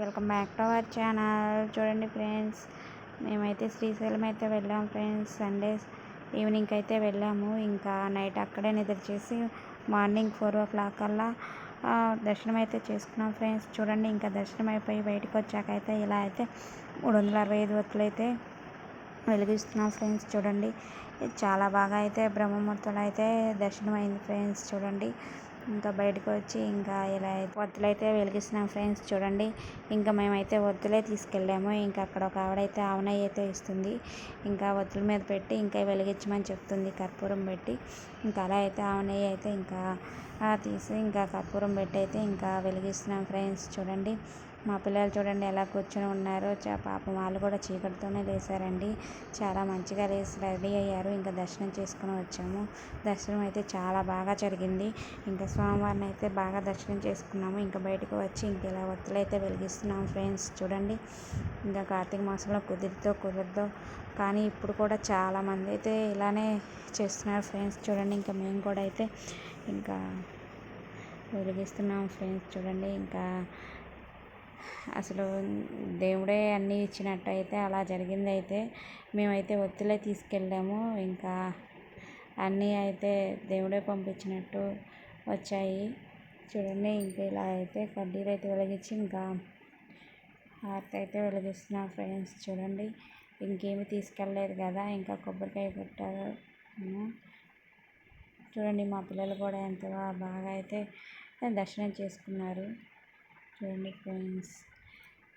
Welcome back to our channel. చూడండి friends మేమైతే శ్రీశైలం అయితే వెళ్ళాము ఫ్రెండ్స్. సండే ఈవినింగ్ అయితే వెళ్ళాము. ఇంకా నైట్ అక్కడే నిద్ర చేసి మార్నింగ్ ఫోర్ ఓ క్లాక్ కల్లా దర్శనం అయితే చేసుకున్నాం ఫ్రెండ్స్. చూడండి ఇంకా దర్శనం అయిపోయి బయటకు వచ్చాక అయితే ఇలా అయితే మూడు వందల అరవై ఐదు వత్తులు అయితే వెలిగిస్తున్నాం ఫ్రెండ్స్. చూడండి చాలా బాగా అయితే బ్రహ్మముహూర్తంలో అయితే దర్శనం అయింది ఫ్రెండ్స్. చూడండి ఇంకా బయటకు వచ్చి ఇంకా ఇలా ఒత్తులు అయితే వెలిగిస్తున్నాం ఫ్రెండ్స్. చూడండి ఇంకా మేమైతే ఒత్తులే తీసుకెళ్ళాము. ఇంకా అక్కడ ఒక ఆవిడైతే ఆవునయ్య అయితే ఇస్తుంది. ఇంకా ఒత్తుల మీద పెట్టి ఇంకా వెలిగించమని చెప్తుంది. కర్పూరం పెట్టి ఇంకా అలా అయితే ఆవునయ్య అయితే ఇంకా తీసి ఇంకా కర్పూరం పెట్టి అయితే ఇంకా వెలిగిస్తున్నాం ఫ్రెండ్స్. చూడండి మా పిల్లలు చూడండి ఎలా కూర్చొని ఉన్నారో. చా పాపం వాళ్ళు కూడా చీకటితోనే లేసారండి. చాలా మంచిగా లేసి రెడీ అయ్యారు. ఇంకా దర్శనం చేసుకుని వచ్చాము. దర్శనం అయితే చాలా బాగా జరిగింది. ఇంకా స్వామివారిని అయితే బాగా దర్శనం చేసుకున్నాము. ఇంకా బయటకు వచ్చి ఇంక ఇలా ఒత్తులు అయితే వెలిగిస్తున్నాము ఫ్రెండ్స్. చూడండి. ఇంకా కార్తీక మాసంలో కుదిరితో కుదరదో. కానీ ఇప్పుడు కూడా చాలామంది అయితే ఇలానే చేస్తున్నారు ఫ్రెండ్స్. చూడండి. ఇంకా మేము కూడా అయితే ఇంకా వెలిగిస్తున్నాం ఫ్రెండ్స్. చూడండి. ఇంకా అసలు దేవుడే అన్నీ ఇచ్చినట్టు అయితే అలా జరిగింది అయితే మేమైతే ఒత్తిలే తీసుకెళ్ళాము. ఇంకా అన్నీ అయితే దేవుడే పంపించినట్టు వచ్చాయి. చూడండి ఇంకా ఇలా అయితే కడ్డీలు అయితే వెలిగించి ఇంకా హారతి అయితే వెలిగిస్తున్నాం ఫ్రెండ్స్. చూడండి ఇంకేమి తీసుకెళ్ళలేదు కదా ఇంకా కొబ్బరికాయ కొట్టారు. చూడండి మా పిల్లలు కూడా ఎంత బాగా అయితే దర్శనం చేసుకున్నారు. చూడండి ఫ్రెండ్స్.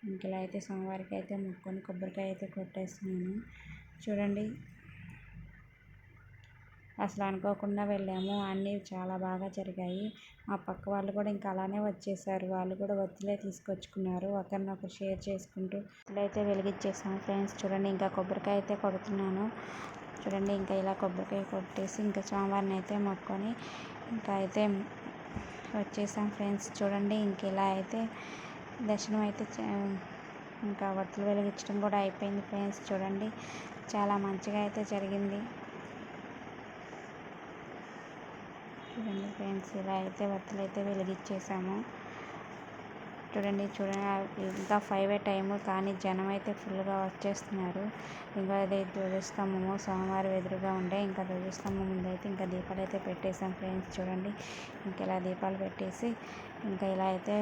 ఇంకలా అయితే సోమవారికి అయితే ముక్కొని కొబ్బరికాయ అయితే కొట్టేస్తున్నాను. చూడండి. అసలు అనుకోకుండా వెళ్ళాము. అన్నీ చాలా బాగా జరిగాయి. మా పక్క వాళ్ళు కూడా ఇంకా అలానే వచ్చేసారు. వాళ్ళు కూడా ఒత్తిలే తీసుకొచ్చుకున్నారు. ఒకరినొకరు షేర్ చేసుకుంటూ అయితే వెలిగించేసాము ఫ్రెండ్స్. చూడండి ఇంకా కొబ్బరికాయ అయితే కొడుతున్నాను. చూడండి ఇంకా ఇలా కొబ్బరికాయ కొట్టేసి ఇంకా సోమవారిని అయితే మొక్కొని ఇంకా అయితే వచ్చేసాం ఫ్రెండ్స్. చూడండి ఇంక ఇలా అయితే దర్శనం అయితే ఇంకా వత్తులు వెలిగించడం కూడా అయిపోయింది ఫ్రెండ్స్. చూడండి చాలా మంచిగా అయితే జరిగింది. చూడండి ఫ్రెండ్స్ ఇలా అయితే వత్తులు అయితే వెలిగించేసాము. చూడండి చూడండి. ఇంకా ఫైవ్ ఏ టైము కానీ జనం అయితే ఫుల్గా వచ్చేస్తున్నారు. ఇంకా అదే ధ్వజస్తంభము సోమవారం ఎదురుగా ఉండే ఇంకా ధ్వజస్తంభం ముందు అయితే ఇంకా దీపాలు అయితే పెట్టేసాం ఫ్రెండ్స్ చూడండి ఇంకా ఇలా దీపాలు పెట్టేసి ఇంకా ఇలా అయితే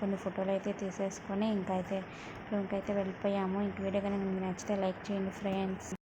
కొన్ని ఫోటోలు అయితే తీసేసుకొని ఇంకా అయితే రూమ్కి అయితే వెళ్ళిపోయాము. ఇంక వీడియో కనుక మీకు నచ్చితే లైక్ చేయండి ఫ్రెండ్స్